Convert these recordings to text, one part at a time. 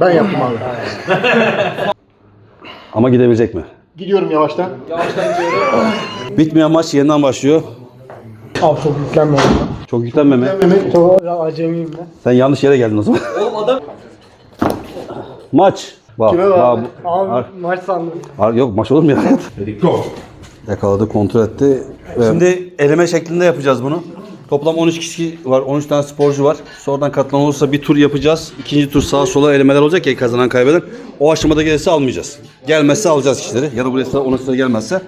Ben yaptım abi. Ama gidebilecek mi? Gidiyorum yavaştan. Bitmeyen maç yeniden başlıyor. Abi çok yüklenme. Çok yüklenmeme. Mehmet Çok acemiyim ben. Sen yanlış yere geldin o zaman. Maç. Bak, Kime bak, verdi? bu- Abi Ar- maç sandım. ar- yok maç olur mu ya? Yakaladı, kontrol etti. Şimdi eleme şeklinde yapacağız bunu. Toplam 13 kişi var, 13 tane sporcu var. Sonradan katılan olursa bir tur yapacağız. İkinci tur sağa sola elemeler olacak ya kazanan kaybeden. O aşamada gelirse almayacağız. Gelmezse alacağız kişileri. Ya da buraya sıra ona sıra gelmezse.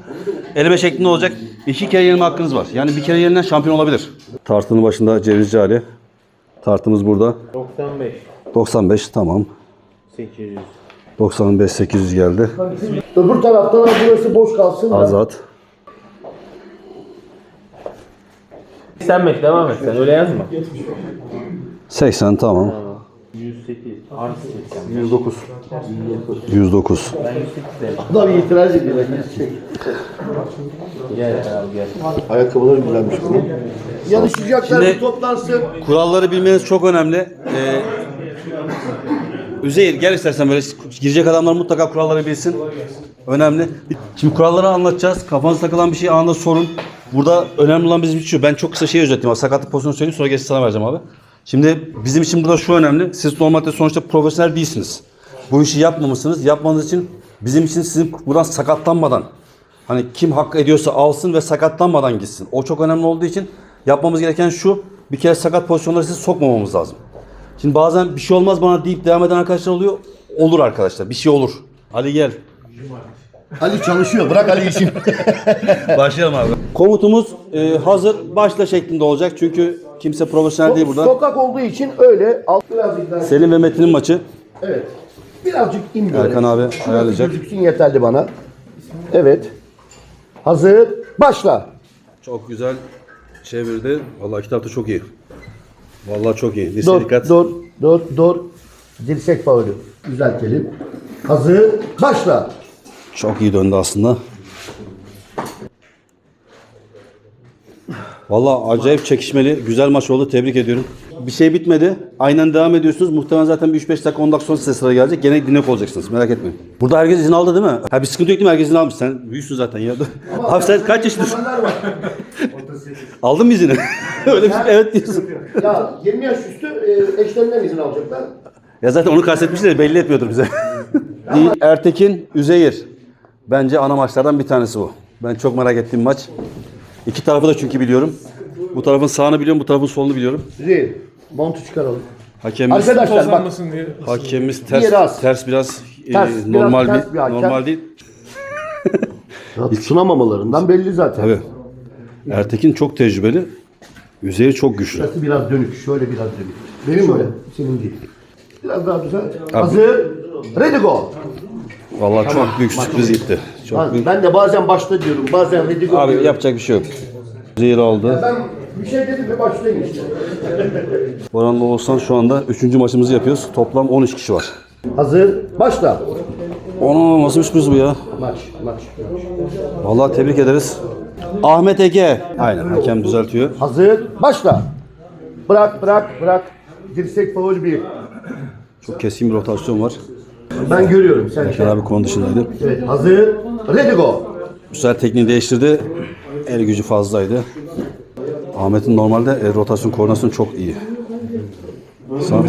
Eleme şeklinde olacak. İki kere yenilme hakkınız var. Yani bir kere yenilen şampiyon olabilir. Tartının başında Cevizci Ali. Tartımız burada. 95, 95 tamam. 800. 95 800 geldi. öbür taraftan burası boş kalsın. Azat. Sen bek devam et sen öyle yazma. 80 tamam. 108 artı 80. 109. 109. Ben 108 derim. Adam itiraz ediyor. Gel abi gel. Ayakkabıları güzelmiş bunun. Yarışacaklar Şimdi- bir toplansın. Kuralları bilmeniz çok önemli. Ee, Üzeyir gel istersen böyle girecek adamlar mutlaka kuralları bilsin. Önemli. Şimdi kuralları anlatacağız. Kafanıza takılan bir şey anında sorun. Burada önemli olan bizim için. Ben çok kısa şey özetleyeyim. abi. Sakatlık pozisyonu söyleyeyim sonra geçti sana vereceğim abi. Şimdi bizim için burada şu önemli. Siz normalde sonuçta profesyonel değilsiniz. Bu işi yapmamışsınız. Yapmanız için bizim için sizin buradan sakatlanmadan Hani kim hak ediyorsa alsın ve sakatlanmadan gitsin. O çok önemli olduğu için yapmamız gereken şu. Bir kere sakat pozisyonları siz sokmamamız lazım. Şimdi bazen bir şey olmaz bana deyip devam eden arkadaşlar oluyor. Olur arkadaşlar. Bir şey olur. Ali gel. Ali çalışıyor. Bırak Ali işini. Başlayalım abi. Komutumuz e, hazır başla şeklinde olacak. Çünkü kimse profesyonel değil burada. Sokak olduğu için öyle. Alt birazcık daha. Selim ve Metin'in maçı. Evet. Birazcık in böyle. Erkan abi ayarlayacak. Gözüksün yeterli bana. Evet. Hazır. Başla. Çok güzel çevirdi. Vallahi kitap da çok iyi. Vallahi çok iyi. Lise Dur, dikkat. dur, dur, dur. Dirsek faulü. Düzeltelim. Hazır. Başla. Çok iyi döndü aslında. Vallahi acayip çekişmeli, güzel maç oldu. Tebrik ediyorum. Bir şey bitmedi. Aynen devam ediyorsunuz. Muhtemelen zaten bir 3-5 dakika 10 dakika sonra size sıra gelecek. Gene dinlek olacaksınız. Merak etmeyin. Burada herkes izin aldı değil mi? Ha bir sıkıntı yok değil mi? Herkes izin almış. Sen büyüksün zaten ya. Abi sen kaç yaşındasın? Aldın mı izini? Öyle bir şey, evet diyorsun. Ya 20 yaş üstü e, eşlerinden izin alacaklar. Ya zaten onu kastetmişler de belli etmiyordur bize. Ertekin, Üzeyir. Bence ana maçlardan bir tanesi bu. Ben çok merak ettiğim maç. İki tarafı da çünkü biliyorum. Bu tarafın sağını biliyorum, bu tarafın solunu biliyorum. Zil. Montu çıkaralım. Hakemimiz, Arkadaşlar bak. hakemimiz Diğeri ters, az. ters biraz, e, Ters, biraz normal ters bir, bir hakem. normal değil. Ya, tutunamamalarından belli zaten. Tabii. Ertekin çok tecrübeli. Üzeyir çok güçlü. Şurası biraz dönük. Şöyle biraz dönük. Benim böyle. Senin değil. Biraz daha güzel. Hazır. Ready go. Vallahi çok büyük sürpriz gitti. Çok Ha, büyük. ben de bazen başla diyorum. Bazen ready go Abi diyorum. yapacak bir şey yok. Üzeyir aldı. Ben bir şey dedim mi başlayın işte. Boran'la Oğuzhan şu anda 3. maçımızı yapıyoruz. Toplam 13 kişi var. Hazır. Başla. Onu nasıl bir sürpriz bu ya? Maç. Maç. Vallahi tebrik ederiz. Ahmet Ege. Aynen hakem düzeltiyor. Hazır. Başla. Bırak bırak bırak. Dirsek faul bir. Çok keskin bir rotasyon var. Ben görüyorum sen. Erkan abi kondisyondaydı. Evet. Hazır. Ready go. Güzel tekniği değiştirdi. El gücü fazlaydı. Ahmet'in normalde e, rotasyon koordinasyonu çok iyi. Sağ,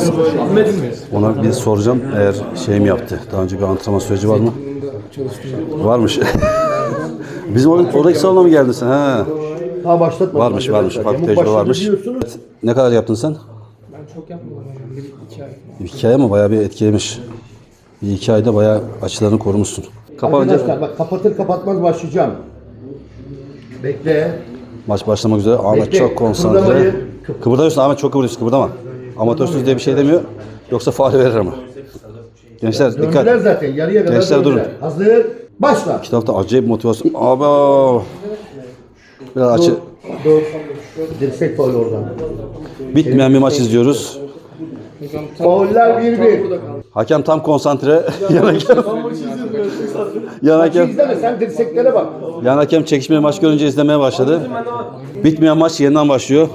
Ona bir soracağım eğer şey mi yaptı? Daha önce bir antrenman süreci var mı? Varmış. Bizim or- oradaki salona mı geldin sen? Ha. Daha başlatmadım. Varmış varmış. Yamuk tecrübe varmış. Ne kadar yaptın sen? Ben çok yapmadım. Bir iki ay. Hikaye mi? Bayağı bir etkilemiş. Bir iki ayda bayağı açılarını korumuşsun. Kapanınca Arkadaşlar bak kapatır kapatmaz başlayacağım. Bekle. maç başlamak üzere. Ahmet Bekle, çok konsantre. kıpırdamayın. Kıpırdıyorsun Ahmet çok kıpırdıyorsun kıpırdama. Amatörsüz diye bir şey demiyor. Yoksa faal verir ama. Gençler Döndüler dikkat. zaten. Yarıya kadar Gençler döndüler. durun. Hazır. Başla. Kitapta acayip motivasyon. Abi. Biraz açı. Dur. Dirsek faul oradan. Bitmeyen bir maç izliyoruz. Fauller bir bir. Hakem tam konsantre. Yan hakem. Yan hakem. İzleme sen dirseklere bak. Yan hakem çekişmeli maç görünce izlemeye başladı. Bitmeyen maç yeniden başlıyor.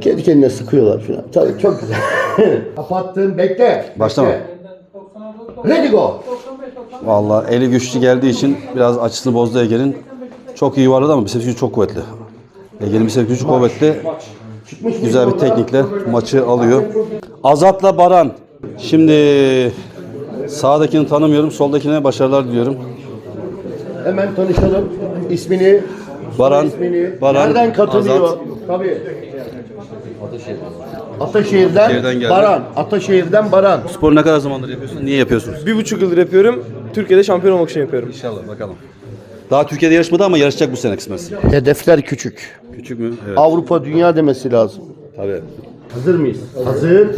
Kendi kendine sıkıyorlar falan. Tabii çok güzel. Kapattın. Bekle. Başlama. Bekle. Ready go. Vallahi eli güçlü geldiği için biraz açısını bozdu Ege'nin. Çok iyi vardı ama biceps gücü çok kuvvetli. Ege'nin biceps gücü kuvvetli. Güzel bir teknikle maçı alıyor. Azat'la Baran. Şimdi sağdakini tanımıyorum. Soldakine başarılar diliyorum. Hemen tanışalım. İsmini. Baran, ismini. Baran, Nereden katılıyor? Azat. Tabii. Ataşehir'den Ataşehir'den geldi. Baran. Ataşehir'den Baran. Spor ne kadar zamandır yapıyorsun? Niye yapıyorsunuz? Bir buçuk yıldır yapıyorum. Türkiye'de şampiyon olmak için yapıyorum. İnşallah bakalım. Daha Türkiye'de yarışmadı ama yarışacak bu sene kısmetse. Hedefler küçük. Küçük mü? Evet. Avrupa dünya demesi lazım. Tabii. Hazır mıyız? Hazır.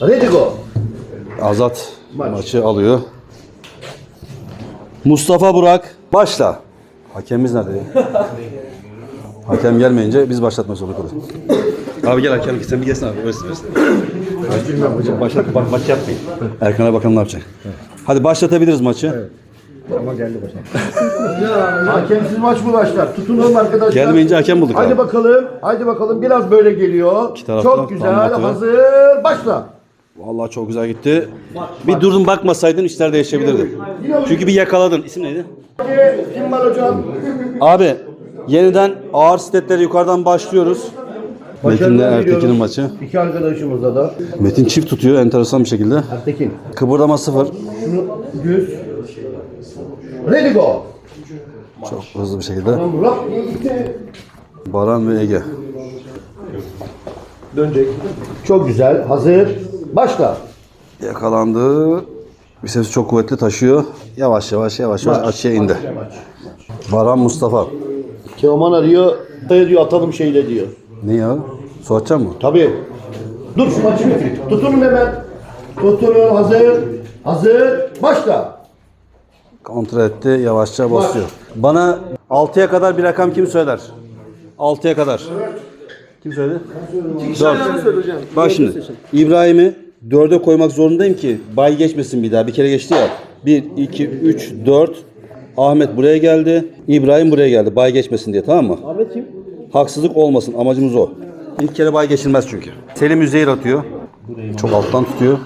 Ready go. Azat maçı alıyor. Mustafa Burak başla. Hakemimiz nerede ya? Hakem gelmeyince biz başlatmak zorunda kalıyoruz. Abi gel hakem sen bir gelsin abi. Versin versin. Hocam. Başlat, bak, maç yapmayın. Erkan'a bakalım ne yapacak. Hadi başlatabiliriz maçı. Hakemsiz maç mı başlar? Tutunalım arkadaşlar. Gelmeyince hakem bulduk Hadi abi. bakalım. Hadi bakalım. Biraz böyle geliyor. tarafta Çok güzel. anlatıyor. Hazır. Başla. Vallahi çok güzel gitti. Bir durdun bakmasaydın işler değişebilirdi. Çünkü bir yakaladın. İsim neydi? Kim var hocam? Abi yeniden ağır stetleri yukarıdan başlıyoruz. Metin'le Ertekin'in maçı. İki arkadaşımıza da. Metin çift tutuyor enteresan bir şekilde. Ertekin. Kıpırdama sıfır. Şunu düz. Ready go. Çok hızlı bir şekilde. Niye? Baran ve Ege. Dönecek. Çok güzel. Hazır. Başla. Yakalandı. Biceps çok kuvvetli taşıyor. Yavaş yavaş yavaş yavaş açıya indi. Baran Mustafa. Teoman arıyor. Dayı diyor atalım şeyle diyor. Ne ya? Su mı? Tabii. Dur şu maçı bitir. Tutunun hemen. Tutunun. Hazır. Hazır. Başla. Kontrol etti. Yavaşça basıyor. Bana 6'ya kadar bir rakam kim söyler? 6'ya kadar. Kim söyledi? 4. Bak şimdi. İbrahim'i 4'e koymak zorundayım ki bay geçmesin bir daha. Bir kere geçti ya. 1, 2, 3, 4. Ahmet buraya geldi. İbrahim buraya geldi. Bay geçmesin diye tamam mı? Ahmet kim? Haksızlık olmasın. Amacımız o. İlk kere bay geçilmez çünkü. Selim Üzeyir atıyor. Çok alttan tutuyor.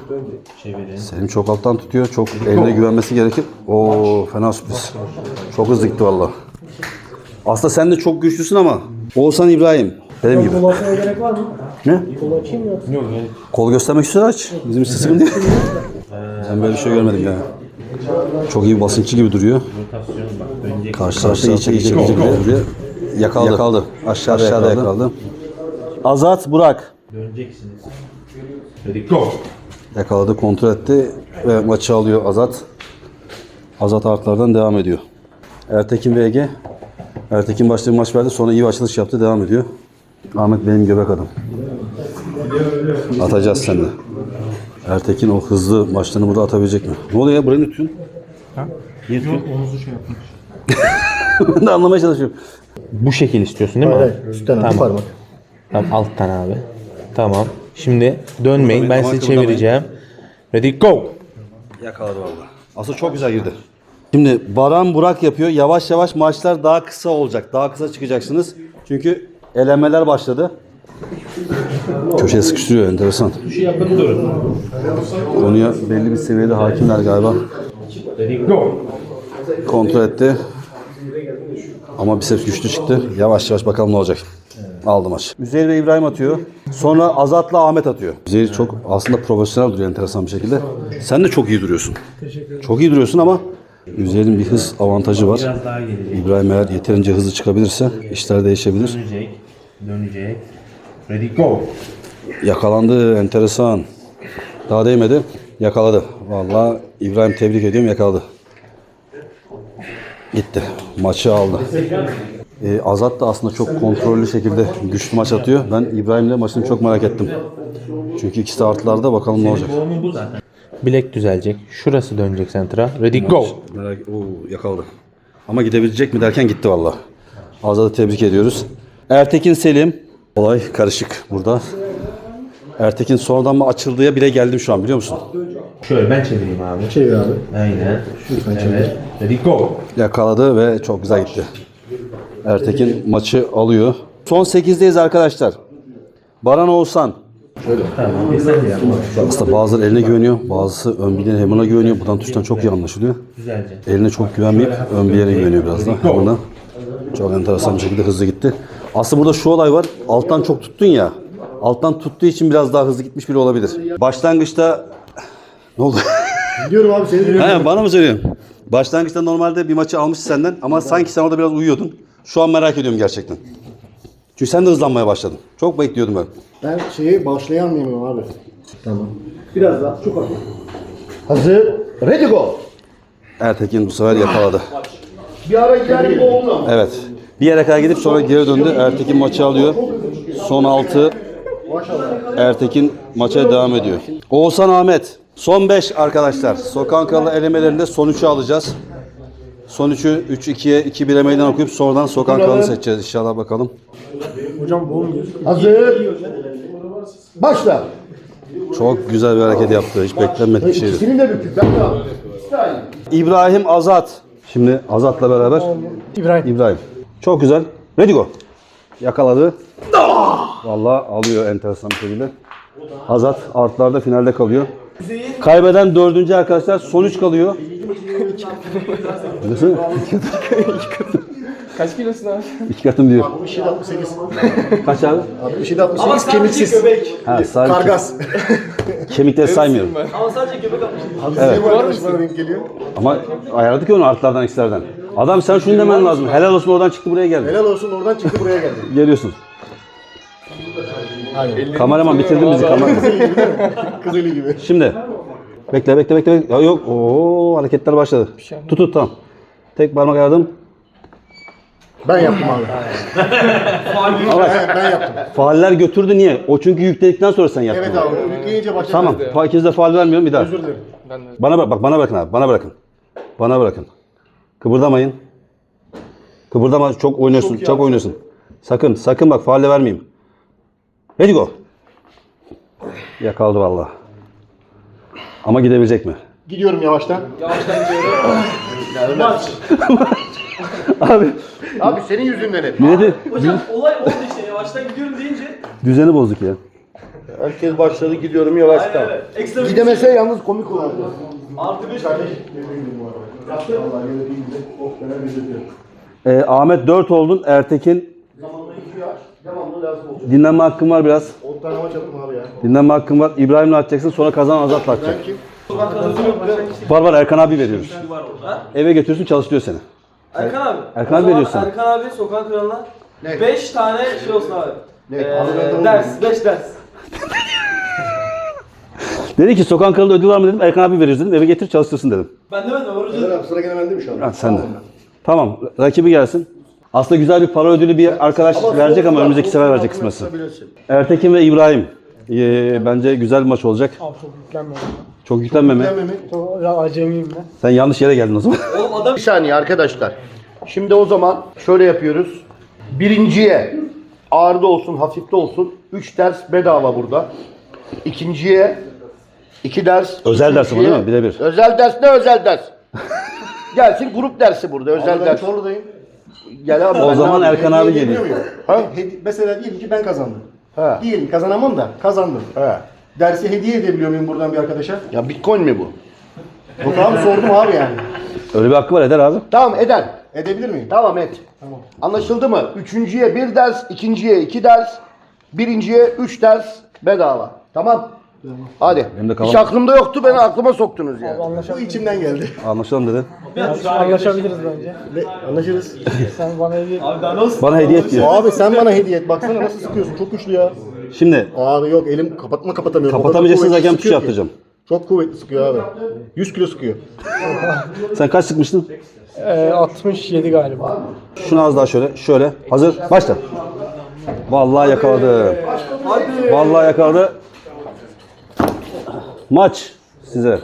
Selim çok alttan tutuyor. Çok eline güvenmesi gerekir. Oo fena sürpriz. Çok hızlı gitti valla. Aslında sen de çok güçlüsün ama Oğuzhan İbrahim. Benim gibi. gerek var mı? Ne? Kol göstermek istiyor aç. Bizim için sıkıntı değil. Ben böyle bir şey görmedim ya. Çok iyi basınççı gibi duruyor. Karşı tarafta iyi çekici gibi duruyor. Yakaladı. Yakaladı. Aşağıda, Aşağıda yakaladı. Azat Burak. Yakaladı, kontrol etti ve maçı alıyor Azat. Azat artlardan devam ediyor. Ertekin ve Ege. Ertekin başta bir maç verdi sonra iyi bir açılış yaptı devam ediyor. Ahmet benim göbek adam. Atacağız seninle. Ertekin o hızlı maçlarını burada atabilecek mi? Ne oluyor ya? Burayı ne tutuyorsun? Niye tutuyorsun? Omuzu şey yapmış. ben de anlamaya çalışıyorum. Bu şekil istiyorsun değil mi? abi? Üstten tamam. parmak. Tamam alttan abi. Tamam. Şimdi dönmeyin. Ben sizi çevireceğim. Ready go. Yakaladı valla. Aslında çok güzel girdi. Şimdi Baran Burak yapıyor. Yavaş yavaş maçlar daha kısa olacak. Daha kısa çıkacaksınız. Çünkü elemeler başladı. Köşeye sıkıştırıyor enteresan. Konuya belli bir seviyede hakimler galiba. Kontrol etti. Ama biceps güçlü çıktı. Yavaş yavaş bakalım ne olacak. Aldı maç. Üzeyir ve İbrahim atıyor. Sonra Azat'la Ahmet atıyor. Üzeyir çok aslında profesyonel duruyor enteresan bir şekilde. Sen de çok iyi duruyorsun. Çok iyi duruyorsun ama Üzeyir'in bir hız avantajı var. İbrahim eğer yeterince hızlı çıkabilirse işler değişebilir. Dönecek. Dönecek. Ready go. Yakalandı enteresan. Daha değmedi. Yakaladı. Vallahi İbrahim tebrik ediyorum yakaladı. Gitti. Maçı aldı. Ee, Azat da aslında çok kontrollü şekilde güçlü maç atıyor. Ben İbrahim'le maçını çok merak ettim. Çünkü ikisi de artılarda bakalım ne olacak. Bilek düzelecek. Şurası dönecek sentra. Ready go. Merak Oo, yakaladı. Ama gidebilecek mi derken gitti valla. Azat'ı tebrik ediyoruz. Ertekin Selim. Olay karışık burada. Ertekin sonradan mı açıldıya bile geldim şu an biliyor musun? Şöyle ben çevireyim abi. Çevir abi. Aynen. evet. Ready go. Yakaladı ve çok güzel gitti. Ertekin maçı alıyor. Son 8'deyiz arkadaşlar. Baran Oğuzhan. Aslında bazıları eline güveniyor, bazısı ön bileğine Hemon'a güveniyor. Buradan tuştan çok iyi anlaşılıyor. Güzelce. Eline çok güvenmeyip ön bileğine güveniyor biraz da Hemon'a. Çok enteresan bir şekilde hızlı gitti. Aslında burada şu olay var. Alttan çok tuttun ya. Alttan tuttuğu için biraz daha hızlı gitmiş bile olabilir. Başlangıçta ne oldu? Biliyorum abi seni. He, bana mı söylüyorsun? Başlangıçta normalde bir maçı almış senden ama sanki sen orada biraz uyuyordun. Şu an merak ediyorum gerçekten. Çünkü sen de hızlanmaya başladın. Çok bekliyordum ben. Ben şeyi başlayamıyorum abi. Tamam. Biraz daha çok hafif. Hazır. Ready go. Ertekin bu sefer yakaladı. Bir ara gider gibi oldu ama. Evet. Bir yere kadar gidip sonra geri döndü. Ertekin maçı alıyor. Son 6. Ertekin maça devam ediyor. Oğuzhan Ahmet. Son 5 arkadaşlar. Sokan Kralı elemelerinde son 3'ü alacağız. Son 3'ü 3-2'ye 2-1'e meydan okuyup sonradan Sokan Kralı'nı seçeceğiz inşallah bakalım. Hazır. Başla. Çok güzel bir hareket yaptı. Hiç beklenmedik bir şeydi. İkisinin de bükük. Ben de. İbrahim Azat. Şimdi Azat'la beraber İbrahim. İbrahim. Çok güzel. Ready go. Yakaladı. Vallahi alıyor enteresan bir şekilde. Azat artlarda finalde kalıyor. Kaybeden dördüncü arkadaşlar son üç kalıyor. Nasıl? Kaç kilosun abi? İki katım diyor. 67 68. Kaç abi? 67 68 kemiksiz. Ha, sadece Kargas. kemikleri saymıyorum. Evet. Bu arkadaş bana denk geliyor. Ama ayarladık ya onu artlardan eksilerden. Adam sen şunu demen lazım. Helal olsun oradan çıktı buraya geldi. Helal olsun oradan çıktı buraya geldi. Geliyorsun. Kameraman bitirdin bizi kameraman. Kız eli gibi. Şimdi. Bekle bekle bekle. bekle. Ya yok. Oo hareketler başladı. Tut tut tamam. Tek parmak ayarladım. Ben yaptım abi. ben, ben yaptım. Faaller götürdü niye? O çünkü yükledikten sonra sen yaptın. Evet abi. Yükleyince başladı. Tamam. Fa- İkiniz de faal vermiyorum bir daha. Özür dilerim. Bana bak, bak bana bırakın abi. Bana bırakın. Bana bırakın. Kıpırdamayın. Kıpırdama. Çok oynuyorsun. Çok, oynuyorsun. Sakın, sakın bak faalle vermeyeyim. Ready go. Yakaladı vallahi. Ama gidebilecek mi? Gidiyorum yavaştan. Abi Abi senin yüzünden hep. ne dedi? Hocam olay oldu işte yavaştan gidiyorum deyince Düzeni bozduk ya. Herkes başladı gidiyorum yavaştan. evet, ekstra bir Gidemese yalnız komik olurdu. artı bir Ee, Ahmet 4 oldun. Ertekin Devamlı lazım olsun. dinlenme hakkın var biraz. 10 tane maç attım abi ya. Dinlenme hakkın var. İbrahim'le atacaksın. Sonra kazanan Azat'la atacak. Ben kim? Var var Erkan abi veriyoruz. Eve götürürsün çalıştırıyor seni. Erkan abi. Erkan O abi zaman veriyorsun. Erkan abi sokak kralına Ne? 5 tane şey olsun abi. Ne? Ee, Abi ben tamam ders, 5 ders. Dedi ki Sokan Kralı'da ödül var mı dedim. Erkan abi veriyoruz dedim. Eve getir çalıştırsın dedim. Ben demedim orucu. Ömer abi sıra gene bende mi şu an? Ha, sen de. Tamam. Rakibi gelsin. Aslında güzel bir para ödülü bir arkadaş verecek ama önümüzdeki sefer verecek kısmetse. Ertekin ve İbrahim. Ee, bence güzel bir maç olacak. Abi çok yüklenme. Çok yüklenme mi? Çok acemiyim ben. Sen yanlış yere geldin o zaman. Oğlum adam Bir saniye arkadaşlar. Şimdi o zaman şöyle yapıyoruz. Birinciye ağırda olsun, hafifte olsun 3 ders bedava burada. İkinciye 2 ders. Özel ders ama değil mi? Birebir. Özel ders ne özel ders? Gelsin grup dersi burada özel ders. Çorlu'dayım. Gel abi. O zaman? Erkan abi geliyor. Ha? Mesela diyelim ki ben kazandım. Ha. Diyelim kazanamam da kazandım. He. Dersi hediye edebiliyor muyum buradan bir arkadaşa? Ya bitcoin mi bu? Yok abi sordum abi yani. Öyle bir hakkı var eder abi. Tamam eder. Edebilir miyim? Tamam et. Anlaşıldı mı? Üçüncüye bir ders, ikinciye iki ders, birinciye üç ders bedava. Tamam. Hadi. Benim de Hiç aklımda yoktu beni aklıma soktunuz ya. Bu içimden geldi. Anlaşalım dedi. Anlaşabiliriz bence. Anlaşırız. Sen bana hediye Abi daha ne olsun? Bana hediye et diyor. abi sen bana hediye et. Baksana nasıl sıkıyorsun. Çok güçlü ya. Şimdi Abi yok elim kapatma kapatamıyorum. O kadar kapatamayacaksınız kuvvetli hakem tuşu sıkıyor ki. yaptıracağım. Çok kuvvetli sıkıyor abi. 100 kilo sıkıyor. Sen kaç sıkmıştın? Ee, 67 galiba. Şunu az daha şöyle. Şöyle. Hazır. Başla. Vallahi yakaladı. Vallahi yakaladı. Maç size.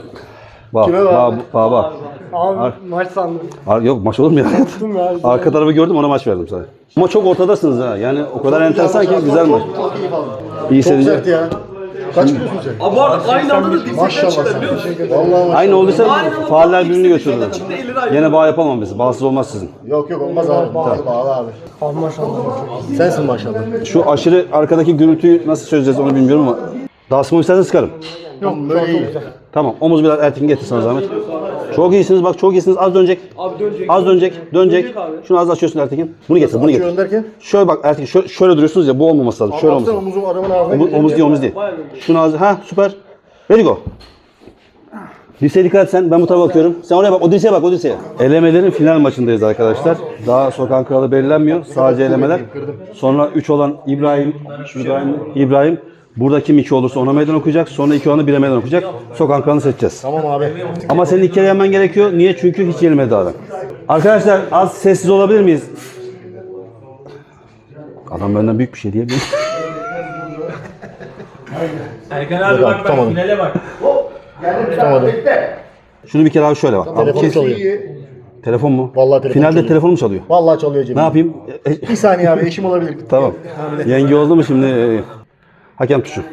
Bak, Kime bak, verdi? bak, bak. Abi maç sandım. Ar- Yok maç olur mu ya? Ya. Arka tarafı gördüm ona maç verdim sana. Ama çok ortadasınız ha. Yani o kadar enteresan ki güzel maç. Çok aldım. İyi Çok hissedici. sert ya. Kaç kilosun sen? Abi aynı anda da dirsekten Maşallah çıktı musun? Vallahi Aynı olduysa Aynı anda faaller birbirini de götürür. dışarıdan çıktı, elleri ayrı. Yine bağ yapamam biz. Bağsız olmaz sizin. Yok yok olmaz abi. Bağlı bağlı abi. Abi maşallah. Sensin maşallah. Şu aşırı arkadaki gürültüyü nasıl çözeceğiz onu bilmiyorum ama. Dasımı isterseniz sıkarım. Yok böyle iyi. Tamam. Omuz biraz Ertin getir sana zahmet. Çok iyisiniz bak çok iyisiniz. Az dönecek. Abi dönecek. Az dönecek. Dönecek. Dönecek abi. Şunu az açıyorsun Ertekin. Bunu getir. Bunu getir. Açıyorum derken? Şöyle bak Ertekin şöyle, şöyle duruyorsunuz ya bu olmaması lazım. Şöyle olması Baksana lazım. omuzum adamın ağzına Omuz, omuz değil omuz değil. Şunu az. Ha süper. Ready go. Dirseğe dikkat et sen. Ben bu tarafa bakıyorum. Sen oraya bak. O dirseğe bak. O dirseğe. Elemelerin final maçındayız arkadaşlar. Daha sokağın kralı belirlenmiyor. Sadece elemeler. Sonra 3 olan İbrahim, İbrahim, İbrahim. Burada kim 2 olursa ona meydan okuyacak. Sonra 2 olanı 1'e meydan okuyacak. Sokağın kralını seçeceğiz. Tamam abi. Ama senin ilk kere yenmen gerekiyor. Niye? Çünkü hiç yenilmedi adam. Arkadaşlar az sessiz olabilir miyiz? Adam benden büyük bir şey diyebilir. Erkan abi bak bak tutamadım. finale bak. Tutamadım. Şunu bir kere abi şöyle bak. Abi, Telefonu kes- çalıyor. Telefon mu? Vallahi telefon Finalde çalıyor. telefon mu çalıyor? Vallahi çalıyor cebimde. Ne yapayım? E, e, Bir saniye abi eşim olabilir. tamam. Yenge oldu mu şimdi? e, hakem tuşu.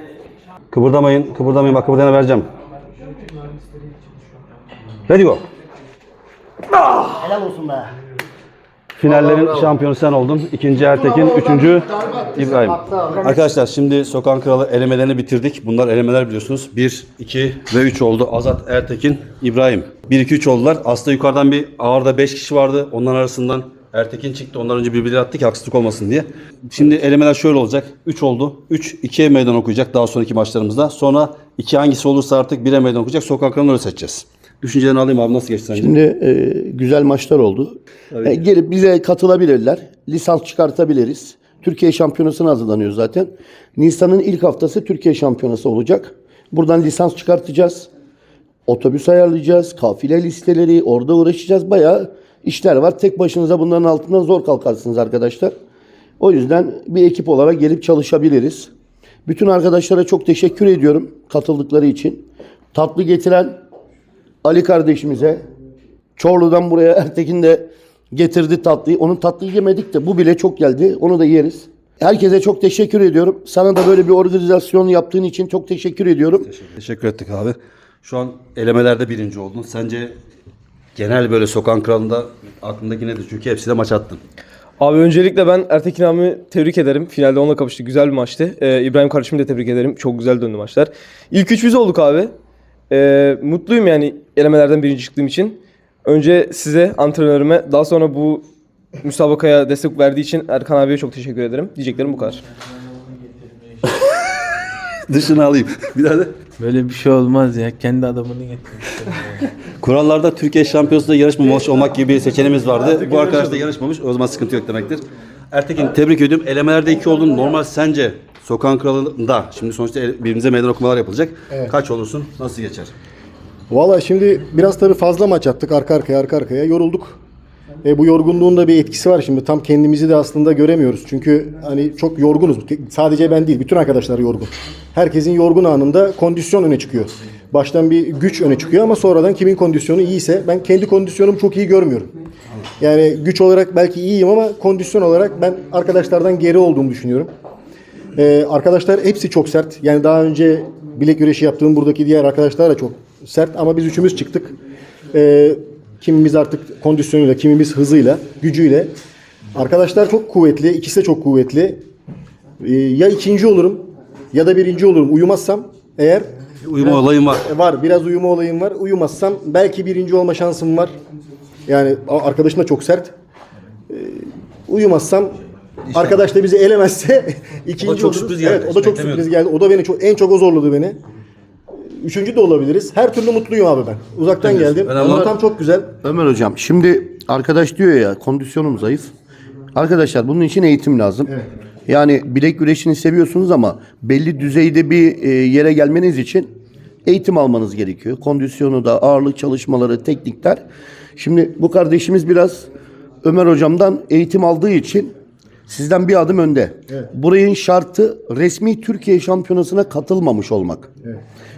Kıpırdamayın, kıpırdamayın. Bak kıpırdayana vereceğim. Ready go. Helal olsun be. Finallerin şampiyonu sen oldun. İkinci Ertekin, üçüncü İbrahim. Arkadaşlar şimdi Sokağın Kralı elemelerini bitirdik. Bunlar elemeler biliyorsunuz. 1, 2 ve 3 oldu. Azat, Ertekin, İbrahim. 1, 2, 3 oldular. Aslında yukarıdan bir ağırda 5 kişi vardı. Onların arasından Ertekin çıktı. Ondan önce birbirleri attık haksızlık olmasın diye. Şimdi elemeler şöyle olacak. 3 oldu. 3, 2'ye meydan okuyacak daha sonraki maçlarımızda. Sonra 2 hangisi olursa artık 1'e meydan okuyacak. Sokağın Kralı'nı öyle seçeceğiz. Düşüncelerini alayım abi nasıl geçti sence? Şimdi e, güzel maçlar oldu. E, gelip bize katılabilirler. Lisans çıkartabiliriz. Türkiye şampiyonasına hazırlanıyor zaten. Nisan'ın ilk haftası Türkiye şampiyonası olacak. Buradan lisans çıkartacağız. Otobüs ayarlayacağız. Kafile listeleri. Orada uğraşacağız. Bayağı işler var. Tek başınıza bunların altından zor kalkarsınız arkadaşlar. O yüzden bir ekip olarak gelip çalışabiliriz. Bütün arkadaşlara çok teşekkür ediyorum katıldıkları için. Tatlı getiren Ali kardeşimize Çorlu'dan buraya Ertekin de getirdi tatlıyı. Onun tatlıyı yemedik de bu bile çok geldi. Onu da yeriz. Herkese çok teşekkür ediyorum. Sana da böyle bir organizasyon yaptığın için çok teşekkür ediyorum. Teşekkür ettik abi. Şu an elemelerde birinci oldun. Sence genel böyle sokağın kralında aklındaki nedir? Çünkü hepsiyle maç attın. Abi öncelikle ben Ertekin abimi tebrik ederim. Finalde onunla kapıştı. Güzel bir maçtı. Ee, İbrahim kardeşimi de tebrik ederim. Çok güzel döndü maçlar. İlk üç biz olduk abi. Ee, mutluyum yani elemelerden birinci çıktığım için. Önce size, antrenörüme, daha sonra bu müsabakaya destek verdiği için Erkan abiye çok teşekkür ederim. Diyeceklerim bu kadar. Dışını alayım. bir daha de. Böyle bir şey olmaz ya. Kendi adamını getirmiş. Kurallarda Türkiye Şampiyonası'nda yarışmamış olmak gibi bir seçeneğimiz vardı. Bu arkadaş da yarışmamış. O zaman sıkıntı yok demektir. Ertekin tebrik ediyorum. Elemelerde iki oldun. Normal sence sokağın kralında şimdi sonuçta birbirimize meydan okumalar yapılacak. Kaç olursun? Nasıl geçer? Valla şimdi biraz tabii fazla maç yaptık arka arkaya arka arkaya yorulduk. E, bu yorgunluğun da bir etkisi var şimdi tam kendimizi de aslında göremiyoruz. Çünkü hani çok yorgunuz. Sadece ben değil bütün arkadaşlar yorgun. Herkesin yorgun anında kondisyon öne çıkıyor. Baştan bir güç öne çıkıyor ama sonradan kimin kondisyonu iyiyse ben kendi kondisyonumu çok iyi görmüyorum. Yani güç olarak belki iyiyim ama kondisyon olarak ben arkadaşlardan geri olduğumu düşünüyorum. Ee, arkadaşlar hepsi çok sert. Yani daha önce bilek güreşi yaptığım buradaki diğer arkadaşlar da çok sert ama biz üçümüz çıktık. Ee, kimimiz artık kondisyonuyla, kimimiz hızıyla, gücüyle. Arkadaşlar çok kuvvetli, ikisi de çok kuvvetli. Ee, ya ikinci olurum ya da birinci olurum. Uyumazsam eğer Uyuma olayım var. var biraz uyuma olayım var. Uyumazsam belki birinci olma şansım var. Yani arkadaşım da çok sert. Ee, uyumazsam arkadaş da bizi elemezse ikinci O da çok oluruz. sürpriz geldi. Evet, o da çok sürpriz geldi. O da beni çok en çok o zorladı beni. Üçüncü de olabiliriz. Her türlü mutluyum abi ben. Uzaktan geldim. Olan- Ortam çok güzel. Ömer hocam şimdi arkadaş diyor ya kondisyonum zayıf. Arkadaşlar bunun için eğitim lazım. Yani bilek güreşini seviyorsunuz ama belli düzeyde bir e, yere gelmeniz için eğitim almanız gerekiyor. Kondisyonu da ağırlık çalışmaları, teknikler. Şimdi bu kardeşimiz biraz Ömer hocamdan eğitim aldığı için sizden bir adım önde. Burayın şartı resmi Türkiye şampiyonasına katılmamış olmak.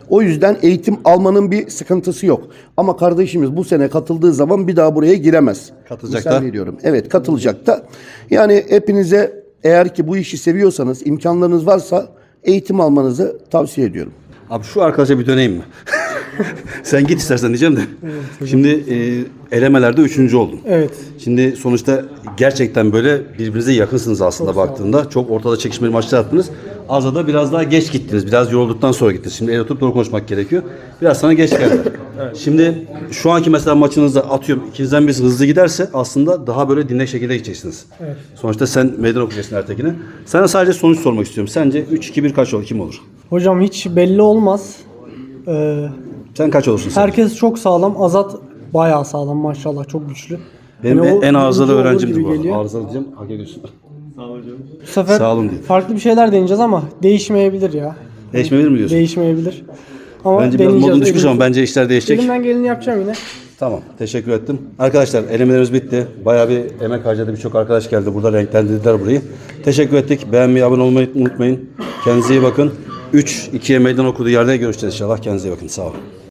O yüzden eğitim almanın bir sıkıntısı yok. Ama kardeşimiz bu sene katıldığı zaman bir daha buraya giremez. Katılacak Misal da. veriyorum. Evet katılacak da. Yani hepinize eğer ki bu işi seviyorsanız, imkanlarınız varsa eğitim almanızı tavsiye ediyorum. Abi şu arkadaşa bir döneyim mi? Sen git istersen diyeceğim de. Şimdi e, elemelerde üçüncü oldun. Evet. Şimdi sonuçta gerçekten böyle birbirinize yakınsınız aslında baktığında. Çok ortada çekişmeli maçlar attınız. Az'a da biraz daha geç gittiniz. Biraz yorulduktan sonra gittiniz. Şimdi el oturup doğru konuşmak gerekiyor. Biraz sana geç geldi. Şimdi şu anki mesela maçınızda atıyorum ikinizden birisi hızlı giderse aslında daha böyle dinlek şekilde gideceksiniz. Sonuçta sen meydan okuyacaksın Ertekin'e. Sana sadece sonuç sormak istiyorum. Sence 3-2-1 kaç olur? Kim olur? Hocam hiç belli olmaz. Ee, Sen kaç olursun herkes çok sağlam. Azat bayağı sağlam maşallah çok güçlü. Benim Yani o en arızalı birinci olur öğrencimdi gibi bu arada. Arızalı diyeceğim. Hak ediyorsun. Bu sefer Sağ olun diye. farklı bir şeyler deneyeceğiz ama değişmeyebilir ya. Değişmeyebilir mi diyorsun? Değişmeyebilir. Ama Bence biraz modun düşmüş ama bence işler değişecek. Elimden geleni yapacağım yine. Tamam. Teşekkür ettim. Arkadaşlar elemelerimiz bitti. Bayağı bir emek harcadı. Birçok arkadaş geldi. Burada renklendirdiler burayı. Teşekkür ettik. Beğenmeyi, abone olmayı unutmayın. Kendinize iyi bakın. 3-2'ye meydan okuduğu yerde görüşeceğiz inşallah. Kendinize iyi bakın. Sağ olun.